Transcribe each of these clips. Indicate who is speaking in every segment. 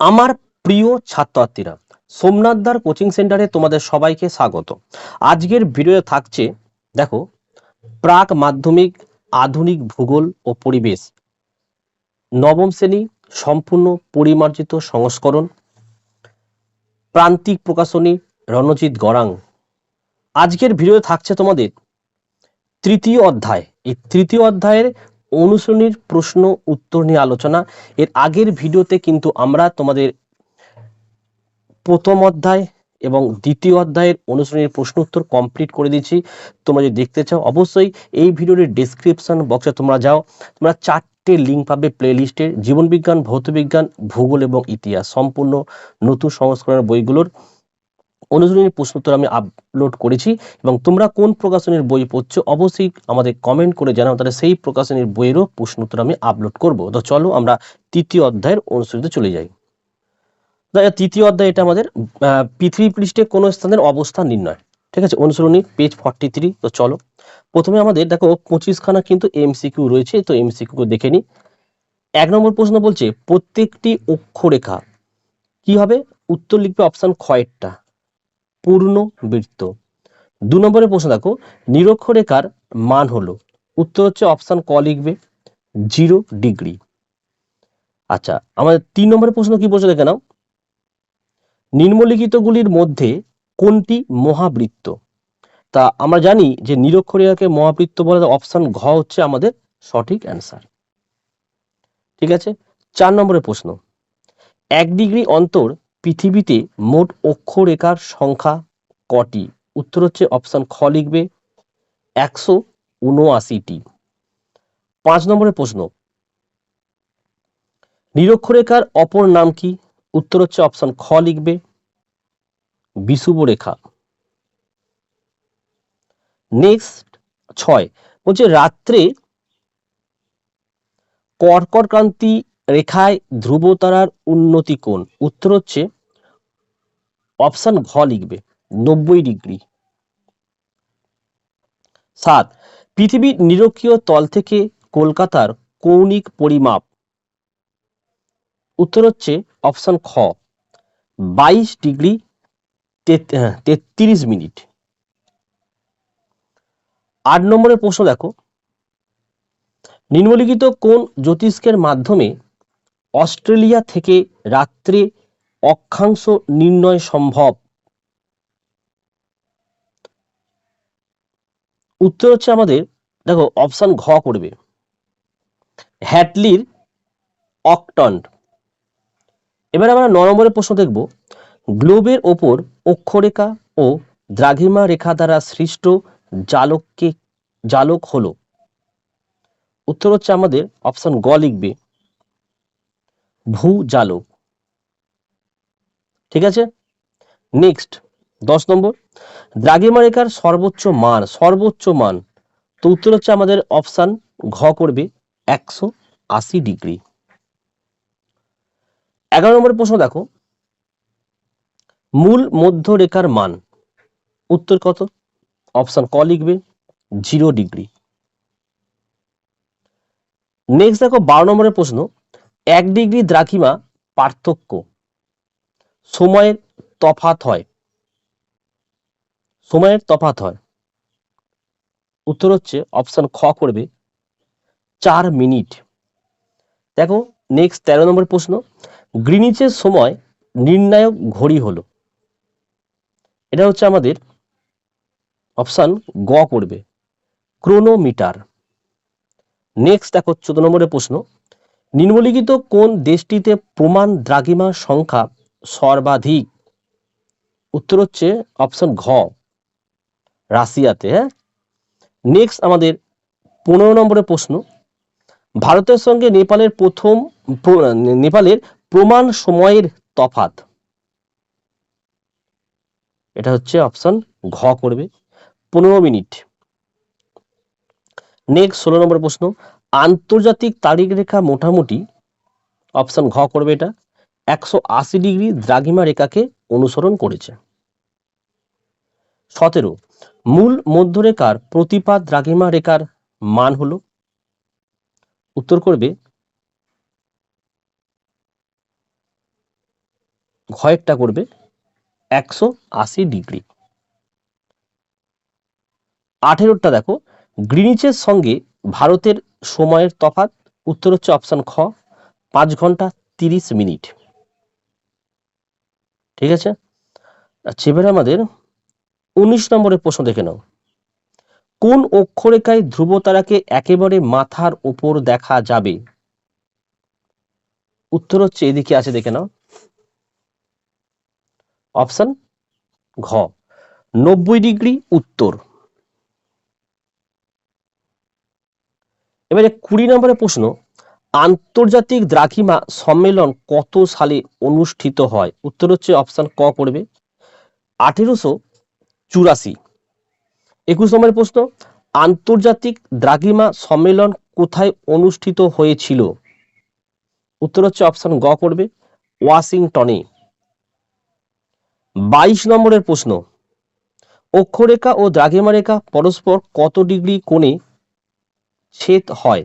Speaker 1: আমার প্রিয় ছাত্রছাত্রীরা সোমনাথদার কোচিং সেন্টারে তোমাদের সবাইকে স্বাগত। আজকের ভিডিও থাকছে, দেখো, প্রাক মাধ্যমিক, আধুনিক ভূগোল ও পরিবেশ, নবম শ্রেণি, সম্পূর্ণ পরিমার্জিত সংস্করণ, প্রান্তিক প্রকাশনী, রণজিৎ গড়াং। আজকের ভিডিও থাকছে তোমাদের তৃতীয় অধ্যায়। এই তৃতীয় অধ্যায়ের অনুশীলনীর প্রশ্ন, উত্তর নিয়ে আলোচনা। এর আগের ভিডিওতে কিন্তু আমরা তোমাদের প্রথম অধ্যায় এবং দ্বিতীয় অধ্যায়ের অনুশীলনীর প্রশ্ন উত্তর কমপ্লিট করে দিয়েছি। তোমরা যদি দেখতে চাও, অবশ্যই এই ভিডিওর ডেসক্রিপশন বক্সে তোমরা যাও। তোমরা চারটে লিঙ্ক পাবে প্লে লিস্টের জীবনবিজ্ঞান, ভৌতবিজ্ঞান, ভূগোল এবং ইতিহাস, সম্পূর্ণ নতুন সংস্করণের বইগুলোর। অনুশীলনীর প্রশ্ন উত্তর আমি আপলোড করেছি এবং তোমরা কোন প্রকাশনীর বই পড়ছো, অবশ্যই আমাদের কমেন্ট করে জানাও, তাহলে সেই প্রকাশনীর বইয়েরও প্রশ্ন উত্তর আমি আপলোড করব। তো চলো আমরা তৃতীয় অধ্যায়ের অনুশীলনীতে চলে যাই। তৃতীয় অধ্যায় এটা আমাদের পৃথিবী পৃষ্ঠে কোন স্থানের অবস্থান নির্ণয়। ঠিক আছে, অনুসরণী পেজ ফর্টি থ্রি তো চলো। প্রথমে আমাদের দেখো পঁচিশখানা কিন্তু এমসিকিউ রয়েছে, তো এমসিকিউ দেখে নি। এক নম্বর প্রশ্ন বলছে, প্রত্যেকটি অক্ষরেখা কি হবে উত্তর লিখবে অপশান খয়েরটা পূর্ণ বৃত্ত। দু নম্বরের প্রশ্ন দেখো, নিরক্ষরেখার মান হলো। উত্তর হচ্ছে অপশন ক লিখবে জিরো ডিগ্রি আচ্ছা আমাদের তিন নম্বরের প্রশ্ন কি বলছে দেখে নাও। নিম্নলিখিতগুলির মধ্যে কোনটি মহাবৃত্ত? তা আমরা জানি যে নিরক্ষরেখাকে মহাবৃত্ত বলে অপশন ঘ হচ্ছে আমাদের সঠিক অ্যান্সার ঠিক আছে? চার নম্বরের প্রশ্ন, এক ডিগ্রি অন্তর পৃথিবীতে মোট অক্ষরেখার সংখ্যা কটি? উত্তর হচ্ছে অপশন খ লিখবে, একশো উনআশিটি। পাঁচ নম্বরের প্রশ্ন। নিরক্ষরেখার অপর নাম কি? উত্তর হচ্ছে অপশন খ লিখবে বিষুব রেখা নেক্সট, ছয়। বলছে রাত্রে কর্কট ক্রান্তি রেখায় ধ্রুবতারার উন্নতি কোণ। উত্তর হচ্ছে অপশন ঘ লিখবে, নব্বই ডিগ্রি। সাত, পৃথিবীর নিরক্ষীয় তল থেকে কলকাতার কৌণিক পরিমাপ। উত্তর হচ্ছে অপশন খ, বাইশ ডিগ্রি তেত্রিশ মিনিট। আট নম্বরের প্রশ্ন দেখো, নিম্নলিখিত কোন জ্যোতিষ্কের মাধ্যমে অস্ট্রেলিয়া থেকে রাত্রে অক্ষাংশ নির্ণয় সম্ভব। উত্তর হচ্ছে আমাদের, দেখো অপশান ঘ করবে। হ্যাটলির অকটন এবার আমরা ন নম্বরের প্রশ্ন দেখব। গ্লোবের ওপর অক্ষরেখা ও দ্রাঘিমা রেখা দ্বারা সৃষ্ট জালককে জালক হলো। উত্তর হচ্ছে আমাদের অপশান গ লিখবে। ভূ জালক। ঠিক আছে? নেক্সট দশ নম্বর। দ্রাঘিমা রেখার সর্বোচ্চ মান সর্বোচ্চ মান। তো উত্তর হচ্ছে আমাদের অপশান ঘ করবে একশো আশি ডিগ্রি এগারো নম্বরের প্রশ্ন দেখো। মূল মধ্যরেখার মান, উত্তর কত? অপশান ক লিখবে জিরো ডিগ্রি নেক্সট দেখো, বারো নম্বরের প্রশ্ন। এক ডিগ্রি দ্রাঘিমা পার্থক্য সময়ের তফাত হয়। সময়ের তফাত হয়। উত্তর হচ্ছে অপশন খ করবে, চার মিনিট। দেখো নেক্সট তেরো নম্বর প্রশ্ন, গ্রিনিচের সময় নির্ণায়ক ঘড়ি হলো। এটা হচ্ছে আমাদের অপশন গ করবে ক্রোনোমিটার নেক্সট দেখো চোদ্দ নম্বরের প্রশ্ন, নিম্নলিখিত কোন দেশটিতে প্রমাণ দ্রাঘিমার সংখ্যা সর্বাধিক। উত্তর হচ্ছে অপশন ঘ, রাশিয়াতে হ্যাঁ? নেক্সট আমাদের পনেরো নম্বরের প্রশ্ন। ভারতের সঙ্গে নেপালের প্রথম নেপালের প্রমাণ সময়ের তফাত এটা হচ্ছে অপশন ঘ করবে। পনেরো মিনিট। নেক্সট ষোলো নম্বর প্রশ্ন, আন্তর্জাতিক তারিখ রেখা মোটামুটি অপশন ঘ করবে এটা। একশো আশি ডিগ্রি দ্রাঘিমা রেখাকে অনুসরণ করেছে। সতেরো, মূল মধ্যরেখার প্রতিপাদ দ্রাঘিমা রেখার মান হল। উত্তর করবে, ঘয়েরটা করবে একশো আশি ডিগ্রি। আঠেরোটা দেখো, গ্রিনিচের সঙ্গে ভারতের সময়ের তফাৎ, উত্তর হচ্ছে অপশন খ, পাঁচ ঘণ্টা তিরিশ মিনিট। ঠিক আছে? আচ্ছা এবারে আমাদের উনিশ নম্বরের প্রশ্ন দেখে নাও। কোন অক্ষরেখায় ধ্রুবতারাকে একেবারে মাথার ওপর দেখা যাবে? উত্তর হচ্ছে এদিকে আছে, দেখে নাও। অপশন ঘ। নব্বই ডিগ্রি উত্তর। এবারে কুড়ি নম্বরের প্রশ্ন আন্তর্জাতিক দ্রাঘিমা সম্মেলন কত সালে অনুষ্ঠিত হয়? উত্তর হচ্ছে অপশন ক করবে আঠেরোশো চুরাশি। একুশ নম্বরের প্রশ্ন, আন্তর্জাতিক দ্রাঘিমা সম্মেলন কোথায় অনুষ্ঠিত হয়েছিল? উত্তর হচ্ছে অপশন গ করবে ওয়াশিংটনে। বাইশ নম্বরের প্রশ্ন, অক্ষরেখা ও দ্রাঘিমা রেখা পরস্পর কত ডিগ্রি কোণে ছেদ হয়?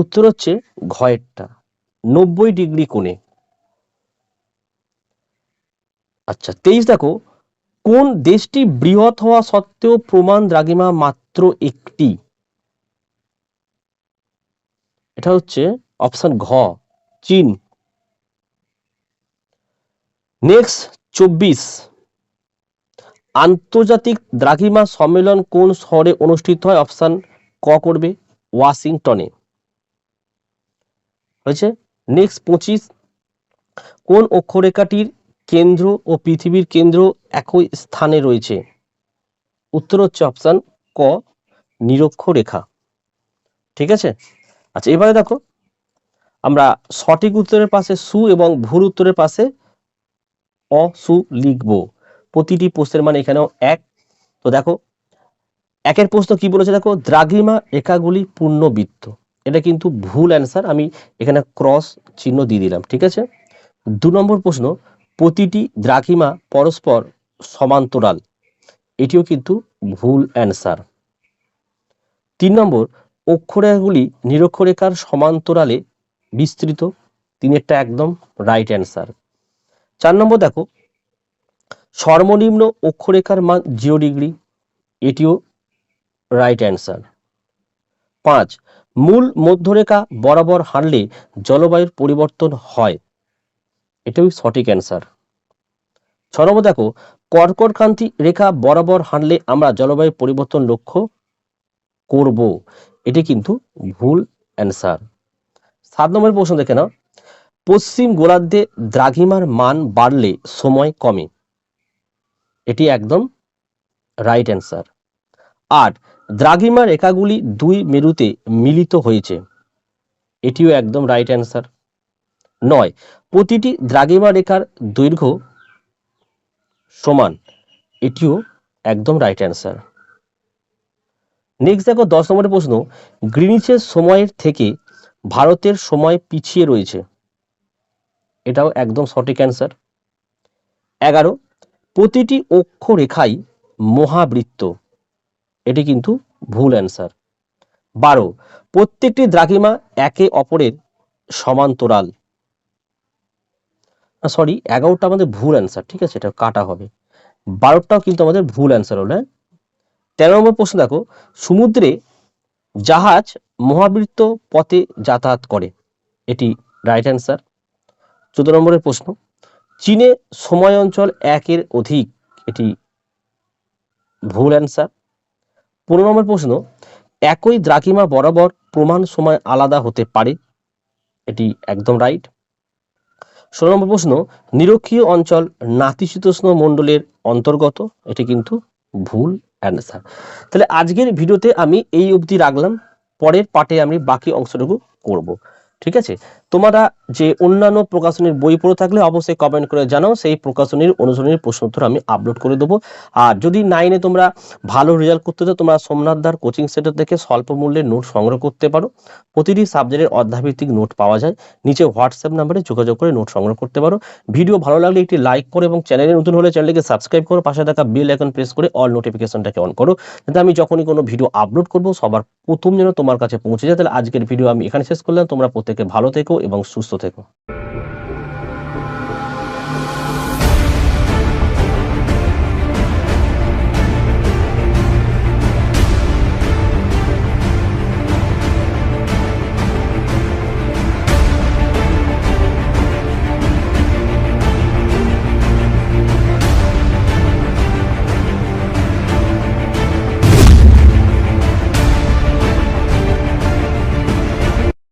Speaker 1: উত্তর হচ্ছে ঘয়েরটা, নব্বই ডিগ্রি কোণে। আচ্ছা তেইশ দেখো, কোন দেশটি বৃহৎ হওয়া সত্ত্বেও প্রমাণ দ্রাঘিমা মাত্র একটি? এটা হচ্ছে অপশন ঘ, চীন। নেক্সট, চব্বিশ। আন্তর্জাতিক দ্রাঘিমা সম্মেলন কোন শহরে অনুষ্ঠিত হয়? অপশন ক করবে, ওয়াশিংটনে। হয়েছে। নেক্সট পঁচিশ, কোন অক্ষরেখাটির কেন্দ্র ও পৃথিবীর কেন্দ্র একই স্থানে রয়েছে? উত্তর হচ্ছে অপশন ক, নিরক্ষরেখা। ঠিক আছে? আচ্ছা এবারে দেখো, আমরা সঠিক উত্তরের পাশে সু এবং ভুল উত্তরের পাশে অসু লিখব। প্রতিটি প্রশ্নের মানে এখানেও এক। তো দেখো, একের প্রশ্ন কি বলেছে দেখো? দ্রাঘিমা রেখাগুলি পূর্ণবৃত্ত। এটা কিন্তু ভুল অ্যান্সার আমি এখানে ক্রস চিহ্ন দিয়ে দিলাম, ঠিক আছে? দু নম্বর প্রশ্ন, প্রতিটি দ্রাঘিমা পরস্পর সমান্তরাল, এটিও কিন্তু ভুল অ্যান্সার তিন নম্বর, অক্ষরেখাগুলি নিরক্ষরেখার সমান্তরালে বিস্তৃত তিনেরটা একদম রাইট অ্যান্সার চার নম্বর দেখো, সর্বনিম্ন অক্ষরেখার মান জিরো ডিগ্রি এটিও রাইট অ্যান্সার পাঁচ মূল মধ্যরেখা বরাবর হাঁটলে জলবায়ুর পরিবর্তন হয়। এটাও সঠিক অ্যান্সার ছ নম্বর দেখো কর্কটকান্তি রেখা বরাবর হাঁটলে আমরা জলবায়ু পরিবর্তন লক্ষ্য করব। এটি কিন্তু ভুল অ্যান্সার সাত নম্বর প্রশ্ন দেখে নাও, পশ্চিম গোলার্ধে দ্রাঘিমার মান বাড়লে সময় কমে। এটি একদম রাইট অ্যান্সার আট দ্রাঘিমা রেখাগুলি দুই মেরুতে মিলিত হয়েছে। এটিও একদম রাইট অ্যান্সার নয়, প্রতিটি দ্রাঘিমা রেখার দৈর্ঘ্য সমান। এটিও একদম রাইট অ্যান্সার নেক্সট দেখো দশ নম্বরের প্রশ্ন, গ্রিনিচের সময়ের থেকে ভারতের সময় পিছিয়ে রয়েছে। এটাও একদম সঠিক অ্যান্সার এগারো, প্রতিটি অক্ষরেখাই মহাবৃত্ত। এটি কিন্তু ভুল অ্যান্সার বারো, প্রত্যেকটি দ্রাঘিমা একে অপরের সমান্তরাল। সরি এগারোটা আমাদের ভুল অ্যান্সার ঠিক আছে? এটা কাটা হবে। বারোটাও কিন্তু আমাদের ভুল অ্যান্সার হলো তেরো নম্বর প্রশ্ন দেখো, সমুদ্রে জাহাজ মহাবৃত্ত পথে যাতায়াত করে। এটি রাইট অ্যান্সার চোদ্দ নম্বরের প্রশ্ন, চীনে সময় অঞ্চল একের অধিক, এটি ভুল অ্যান্সার পনেরো নম্বর প্রশ্ন, একই দ্রাকিমা বরাবর প্রমাণ সময় আলাদা হতে পারে? এটি একদম রাইট ষোলো নম্বর প্রশ্ন, নিরক্ষীয় অঞ্চল নাতিশীতোষ্ণ মণ্ডলের অন্তর্গত? এটি কিন্তু ভুল অ্যান্সার তাহলে আজকের ভিডিওতে আমি এই অবধি রাখলাম, পরের পার্টে আমি বাকি অংশটুকু করব। ঠিক আছে? তোমরা যে অন্যান্য প্রকাশনীর বই পড়ে থাকলে অবশ্যই কমেন্ট করে জানাও, সেই প্রকাশনীর অনুসরণের প্রশ্ন উত্তর আমি আপলোড করে দেবো। আর যদি নাইনে তোমরা ভালো রেজাল্ট করতে চাও, তোমরা সোমনাথ দার কোচিং সেন্টার থেকে স্বল্প মূল্যে নোট সংগ্রহ করতে পারো। প্রতিটি সাবজেক্টের অধ্যাভিত্তিক নোট পাওয়া যায়। নিচে হোয়াটসঅ্যাপ নাম্বারে যোগাযোগ করে নোট সংগ্রহ করতে পারো। ভিডিও ভালো লাগলে একটি লাইক করো এবং চ্যানেলে নতুন হলে চ্যানেলকে সাবস্ক্রাইব করো। পাশে থাকা বেল আইকন প্রেস করে অল নোটিফিকেশনটাকে অন করো। যাতে আমি যখনই কোনো ভিডিও আপলোড করব, সবার প্রথম যেন তোমার কাছে পৌঁছে যায়। তাহলে আজকের ভিডিও আমি এখানে শেষ করলাম। তোমরা প্রত্যেকে ভালো থেকো। এবং সুস্থ থেকো।